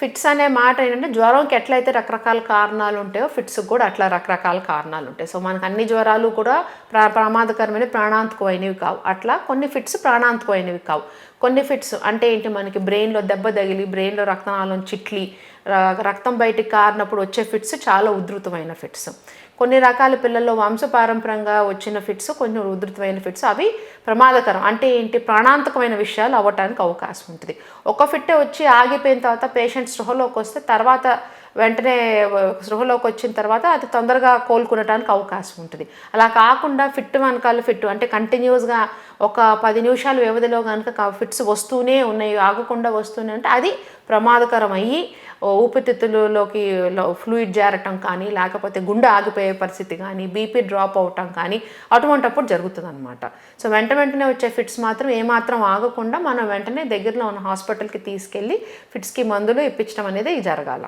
Fits అనే మాట ఏంటంటే జ్వరంకి ఎట్లయితే రకరకాల కారణాలు ఉంటాయో ఫిట్స్కి కూడా అట్లా రకరకాల కారణాలు ఉంటాయి. సో మనకు అన్ని జ్వరాలు కూడా ప్రా ప్రమాదకరమైన ప్రాణాంతకమైనవి కావు. అట్లా కొన్ని ఫిట్స్ ప్రాణాంతకమైనవి కావు. కొన్ని ఫిట్స్ అంటే ఏంటి? మనకి బ్రెయిన్లో దెబ్బ తగిలి బ్రెయిన్లో రక్తనాళం చిట్లి రక్తం బయటికి కారినప్పుడు వచ్చే ఫిట్స్ చాలా ఉధృతమైన ఫిట్స్. కొన్ని రకాల పిల్లల్లో వంశపారంపరంగా వచ్చిన ఫిట్స్ కొంచెం ఉధృతమైన ఫిట్స్. అవి ప్రమాదకరం. అంటే ఏంటి? ప్రాణాంతకమైన విషయాలు అవ్వటానికి అవకాశం ఉంటుంది. ఒక ఫిట్టే వచ్చి ఆగిపోయిన తర్వాత పేషెంట్ స్పృహలోకి వస్తే తర్వాత వెంటనే సృహలోకి వచ్చిన తర్వాత అది తొందరగా కోలుకునడానికి అవకాశం ఉంటుంది. అలా కాకుండా ఫిట్ వెనకాల ఫిట్ అంటే కంటిన్యూస్గా ఒక పది నిమిషాల వ్యవధిలో కనుక ఫిట్స్ వస్తూనే ఉన్నాయి ఆగకుండా వస్తూనే ఉంటే అది ప్రమాదకరం అయ్యి ఊపిరితిత్తులలోకి ఫ్లూయిడ్ చేరటం కానీ లేకపోతే గుండె ఆగిపోయే పరిస్థితి కానీ బీపీ డ్రాప్ అవటం కానీ అటువంటప్పుడు జరుగుతుంది అనమాట సో వెంట వెంటనే వచ్చే ఫిట్స్ మాత్రం ఏమాత్రం ఆగకుండా మనం వెంటనే దగ్గరలో ఉన్న హాస్పిటల్కి తీసుకెళ్ళి ఫిట్స్కి మందులు ఇప్పించడం అనేది జరగాల.